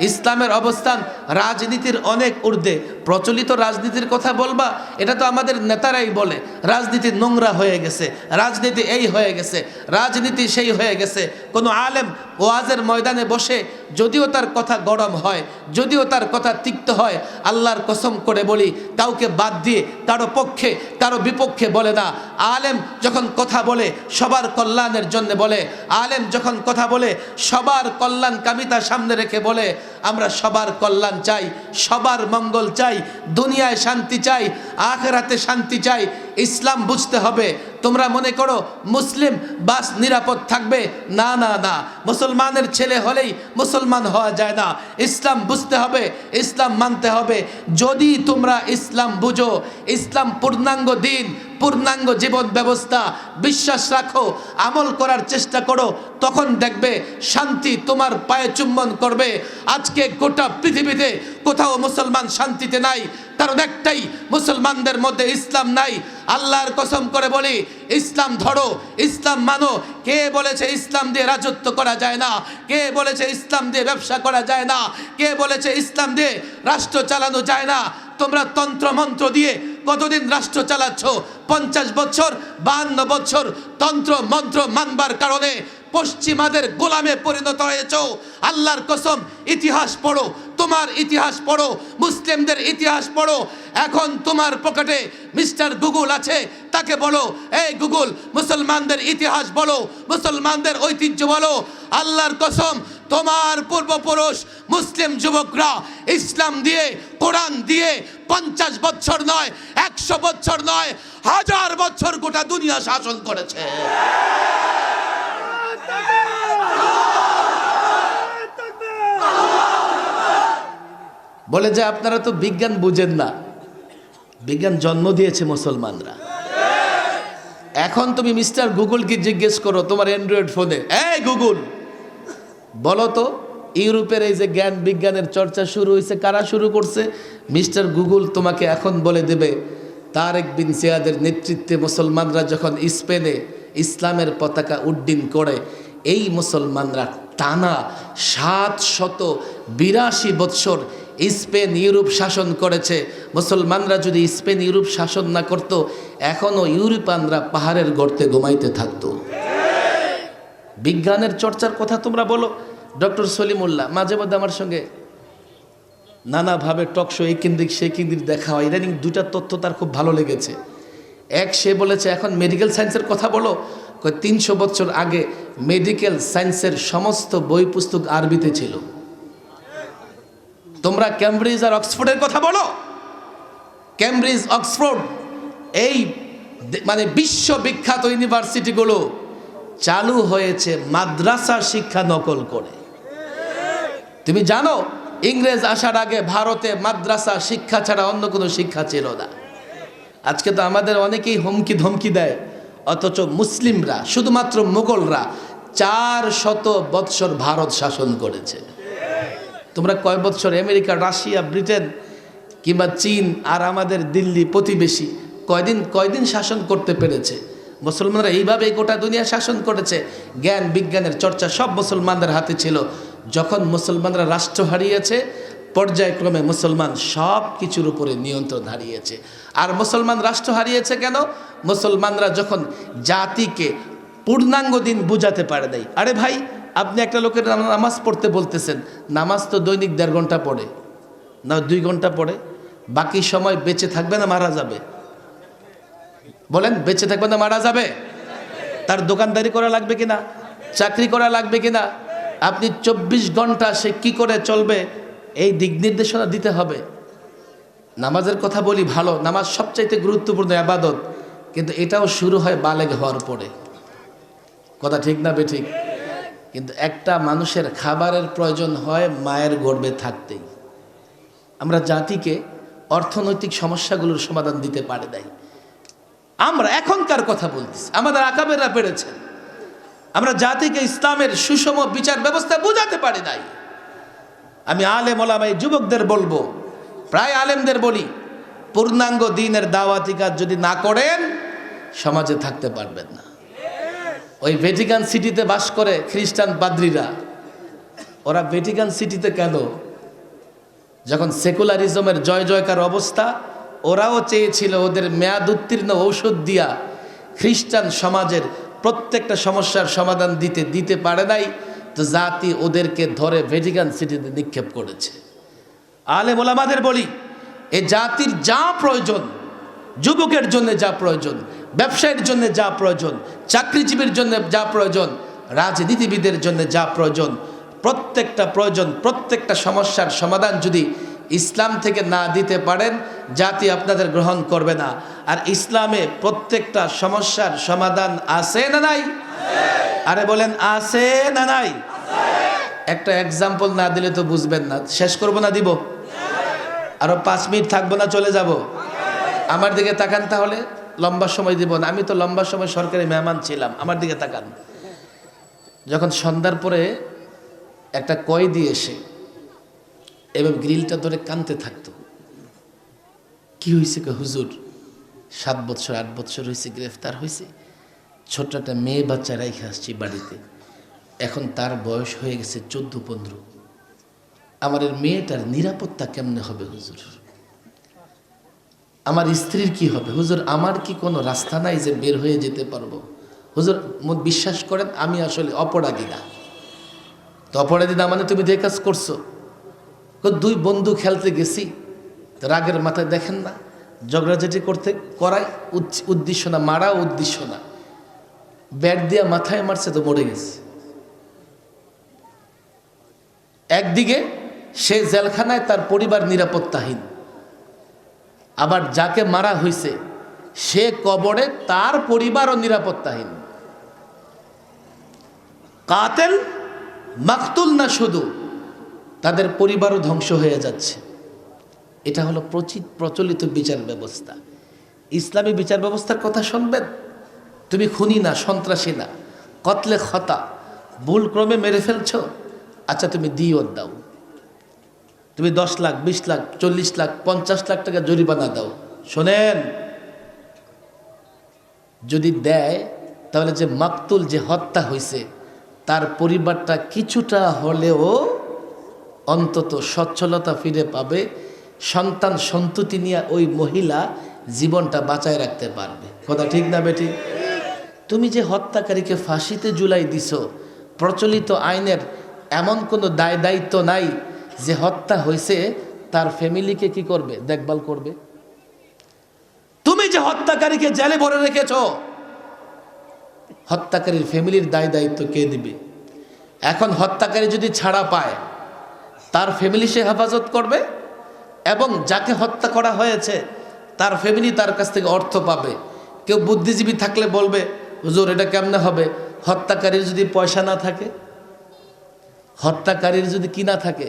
ইসলামের অবস্থান, রাজনীতির অনেক ঊর্ধ্বে। প্রচলিত রাজনীতির কথা বলবা, এটা তো আমাদের নেতারাই বলে, রাজনীতি নোংরা হয়ে গেছে, রাজনীতি এই হয়ে গেছে, রাজনীতি সেই হয়ে গেছে। কোনো আলেম ওয়াজের ময়দানে বসে যদিও তার কথা গরম হয়, যদিও তার কথা তিক্ত হয়, আল্লাহর কসম করে বলি, কাউকে বাদ দিয়ে কারও পক্ষে, কারও বিপক্ষে বলে না। আলেম যখন কথা বলে, সবার কল্যাণের জন্য বলে। আলেম যখন কথা বলে, সবার কল্যাণ কামিতা সামনে রেখে বলে। আমরা সবার কল্যাণ চাই, সবার মঙ্গল চাই, দুনিয়ায় শান্তি চাই, আখেরাতে শান্তি চাই। ইসলাম বুঝতে হবে তোমরা মনে করো মুসলিম, বাস নিরাপদ থাকবে। না না না। মুসলমানের ছেলে হলেই মুসলমান হওয়া যায় না। ইসলাম বুঝতে হবে, ইসলাম মানতে হবে। যদি তোমরা ইসলাম বুঝো, ইসলাম পূর্ণাঙ্গ দিন, পূর্ণাঙ্গ জীবন ব্যবস্থা, বিশ্বাস রাখো, আমল করার চেষ্টা করো, তখন দেখবে শান্তি তোমার পায়ে চুম্বন করবে। আজকে গোটা পৃথিবীতে কোথাও মুসলমান শান্তিতে নাই, কারণ একটাই, মুসলমানদের মধ্যে ইসলাম নাই। আল্লাহর কসম করে বলি ইসলাম ধরো, ইসলাম মানো। কে বলেছে ইসলাম দিয়ে রাজত্ব করা যায় না? কে বলেছে ইসলাম দিয়ে ব্যবসা করা যায় না? কে বলেছে ইসলাম দিয়ে রাষ্ট্র চালানো যায় না? তোমরা তন্ত্র মন্ত্র দিয়ে কতদিন রাষ্ট্র চালাচ্ছ? পঞ্চাশ বছর, বাহান্ন বছর তন্ত্র, মন্ত্র মানবার কারণে পশ্চিমাদের গোলামে পরিণত হয়েছ। আল্লাহর কসম, ইতিহাস পড়ো। তোমার ইতিহাস পড়ো, মুসলিমদের ইতিহাস পড়ো, এখন তোমার পকেটে মিস্টার গুগল আছে, তাকে বলো, এই গুগল, মুসলমানদের ইতিহাস বলো, মুসলমানদের ঐতিহ্য বলো, আল্লাহর কসম, তোমার পূর্বপুরুষ মুসলিম যুবকরা ইসলাম দিয়ে, কোরআন দিয়ে পঞ্চাশ বছর নয়, একশো বছর নয়, হাজার বছর গোটা দুনিয়া শাসন করেছে। বলে যে আপনারা তো বিজ্ঞান বুঝেন না। বিজ্ঞান জন্ম দিয়েছে মুসলমানরা। এখন তুমি মিস্টার গুগলকে জিজ্ঞেস করো, তোমার অ্যান্ড্রয়েড ফোনে, এই গুগল, বলো তো, ইউরোপের এই যে জ্ঞান বিজ্ঞানের চর্চা শুরু হয়েছে, কারা শুরু করছে? মিস্টার গুগল তোমাকে এখন বলে দেবে, তারেক বিন সিয়াদের নেতৃত্বে মুসলমানরা যখন স্পেনে ইসলামের পতাকা উড্ডীন করে, এই মুসলমানরা টানা সাত শত বিরাশি বৎসর স্পেন ইউরোপ শাসন করেছে। মুসলমানরা যদি স্পেন ইউরোপ শাসন না করত, এখনও ইউরোপানরা পাহাড়ের গর্তে ঘুমাইতে থাকতো। বিজ্ঞানের চর্চার কথা তোমরা বলো। ডক্টর সলিমুল্লাহ, মাঝে মধ্যে আমার সঙ্গে নানাভাবে টকশো এই কেন্দ্রিক সেই কেন্দ্রিক দেখা হয়। ইদানিং দুটা তথ্য তার খুব ভালো লেগেছে। এক, সে বলেছে, এখন মেডিকেল সায়েন্সের কথা বলো। তিনশো বছর আগে মেডিকেল সায়েন্সের সমস্ত বই পুস্তক আরবিতে ছিল। তোমরা ক্যামব্রিজ আর অক্সফোর্ডের কথা বলো? ক্যামব্রিজ অক্সফোর্ড এই মানে বিশ্ববিখ্যাত ইউনিভার্সিটিগুলো চালু হয়েছে মাদ্রাসা শিক্ষা নকল করে। তুমি জানো, ইংরেজ আসার আগে ভারতে মাদ্রাসা শিক্ষা ছাড়া অন্য কোনো শিক্ষা ছিল না। আজকে তো আমাদের অনেকেই হুমকি ধমকি দেয়, অথচ মুসলিমরা, শুধুমাত্র মুঘলরা চার শত বৎসর ভারত শাসন করেছে। তোমরা কয় বৎসর আমেরিকা, রাশিয়া, ব্রিটেন কিংবা চীন আর আমাদের দিল্লি প্রতিবেশী কয়দিন কয়দিন শাসন করতে পেরেছে? মুসলমানরা এইভাবে গোটা দুনিয়া শাসন করেছে। জ্ঞান, বিজ্ঞানের চর্চা সব মুসলমানদের হাতে ছিল। যখন মুসলমানরা রাষ্ট্র হারিয়েছে, পর্যায়ক্রমে মুসলমান সব কিছুর উপরে নিয়ন্ত্রণ হারিয়েছে। আর মুসলমান রাষ্ট্র হারিয়েছে কেন? মুসলমানরা যখন জাতিকে পূর্ণাঙ্গ দিন বুঝাতে পারে নাই। আরে ভাই আপনি একটা লোকের নামাজ পড়তে বলতেছেন, নামাজ তো দৈনিক দেড় ঘণ্টা পড়ে, না দুই ঘণ্টা পড়ে, বাকি সময় বেঁচে থাকবে না মারা যাবে? বলেন, বেঁচে থাকবে না মারা যাবে? তার দোকানদারি করা লাগবে কিনা? চাকরি করা লাগবে কিনা? আপনি চব্বিশ ঘণ্টা সে কি করে চলবে? এই দিক নির্দেশনা দিতে হবে। নামাজের কথা বলি ভালো, নামাজ সবচাইতে গুরুত্বপূর্ণ আবাদত, কিন্তু এটাও শুরু হয় বালেগ হওয়ার পরে। কথা ঠিক না বেঠিক কিন্তু একটা মানুষের খাবারের প্রয়োজন হয় মায়ের গর্ভে থাকতেই। আমরা জাতিকে অর্থনৈতিক সমস্যাগুলোর সমাধান দিতে পারে নাই। আমরা এখনকার কথা বলতেছি, আমাদের আকাবেরা পেরেছেন। আমরা জাতিকে ইসলামের সুষম বিচার ব্যবস্থা বোঝাতে পারি নাই। আমি আলেম ওলামাই যুবকদের বলব, প্রায় আলেমদের বলি, পূর্ণাঙ্গ দিনের দাওয়াতি কাজ যদি না করেন, সমাজে থাকতে পারবেন না। ওই ভেটিকান সিটিতে বাস করে খ্রিস্টান পাদ্রীরা ওরা ভেটিকান সিটিতে কেন? যখন সেকুলারিজমের জয় জয়কার অবস্থা, ওরাও চেয়েছিল ওদের মেয়াদ উত্তীর্ণ ঔষধ দিয়া খ্রিস্টান সমাজের প্রত্যেকটা সমস্যার সমাধান দিতে দিতে পারে নাই, তো জাতি ওদেরকে ধরে ভেটিকান সিটিতে নিক্ষেপ করেছে। আলে মোলামাদের বলি, এ জাতির যা প্রয়োজন, যুবকের জন্য যা প্রয়োজন ব্যবসায়ীর জন্য যা প্রয়োজন, চাকরিজীবীর জন্য যা প্রয়োজন, রাজনীতিবিদের জন্য যা প্রয়োজন, প্রত্যেকটা প্রয়োজন, প্রত্যেকটা সমস্যার সমাধান যদি ইসলাম থেকে না দিতে পারেন, জাতি আপনাদের গ্রহণ করবে না। আর ইসলামে প্রত্যেকটা সমস্যার সমাধান আছে না নাই? আরে বলেন, আছে না নাই? একটা এক্সাম্পল না দিলে তো বুঝবেন না। শেষ করব না দিব? আরও পাঁচ মিনিট থাকব না, চলে যাব? আমার দিকে তাকান তাহলে। লম্বা সময় দিব না। আমি তো লম্বা সময় সরকারি মেহমান ছিলাম, আমার দিকে তাকান। যখন সন্ধ্যার পরে একটা কয়েদি এসে এবং গ্রিলটা ধরে কানতে থাকতো। কি হয়েছে কে হুজুর, সাত বছর আট বছর হয়েছে গ্রেফতার হয়েছে ছোট্ট একটা মেয়ে বাচ্চা রেখে আসছি বাড়িতে। এখন তার বয়স হয়ে গেছে চোদ্দ, পনেরো। আমার মেয়েটার নিরাপত্তা কেমনে হবে, হুজুর? আমার স্ত্রীর কি হবে? হুজুর, আমার কি কোনো রাস্তা নাই যে বের হয়ে যেতে পারব? হুজুর বিশ্বাস করেন, আমি আসলে অপরাধী না। তো অপরাধী না মানে তুমি যে কাজ করছ। দুই বন্ধু খেলতে গেছি রাগের মাথায় দেখেন না ঝগড়াঝাটি করতে, করাই উদ্দেশ্য না মারা উদ্দেশ্য না। ব্যাট দিয়া মাথায় মারছে তো মরে গেছে। একদিকে সে জেলখানায় তার পরিবার নিরাপত্তাহীন। আবার যাকে মারা হয়েছে সে কবরে তার পরিবারও নিরাপত্তাহীন। কাতেল, মাকতুল না শুধু, তাদের পরিবারও ধ্বংস হয়ে যাচ্ছে। এটা হলো প্রচিত প্রচলিত বিচার ব্যবস্থা। ইসলামী বিচার ব্যবস্থার কথা শুনবেন? তুমি খুনি না, সন্ত্রাসী না, কতলে খতা, ভুল ক্রমে মেরে ফেলছ? আচ্ছা তুমি দিও দাও। তুমি দশ লাখ, বিশ লাখ, চল্লিশ লাখ, পঞ্চাশ লাখ টাকা জরিমানা দাও। শোনেন, যদি দেয়, তাহলে যে মাকতুল যে হত্যা হয়েছে তার পরিবারটা কিছুটা হলেও অন্তত সচ্ছলতা ফিরে পাবে, সন্তান সন্ততি নিয়ে ওই মহিলা জীবনটা বাঁচায় রাখতে পারবে। কথা ঠিক না বেটি? তুমি যে হত্যাকারীকে ফাঁসিতে জুলাই দিছ, প্রচলিত আইনের এমন কোনো দায় দায়িত্ব নাই যে হত্যা হয়েছে, তার ফ্যামিলিকে কি করবে? দেখভাল করবে? তুমি যে হত্যাকারীকে জেলে ভরে রেখেছ, হত্যাকারীর ফ্যামিলির দায় দায়িত্ব কে দিবে? এখন হত্যাকারী যদি ছাড়া পায়, তার ফ্যামিলি সে হেফাজত করবে? এবং যাকে হত্যা করা হয়েছে, তার ফ্যামিলি তার কাছ থেকে অর্থ পাবে। কেউ বুদ্ধিজীবী থাকলে বলবে, হুজুর, এটা কেমনে হবে? হত্যাকারীর যদি পয়সা না থাকে, হত্যাকারীর যদি কি না থাকে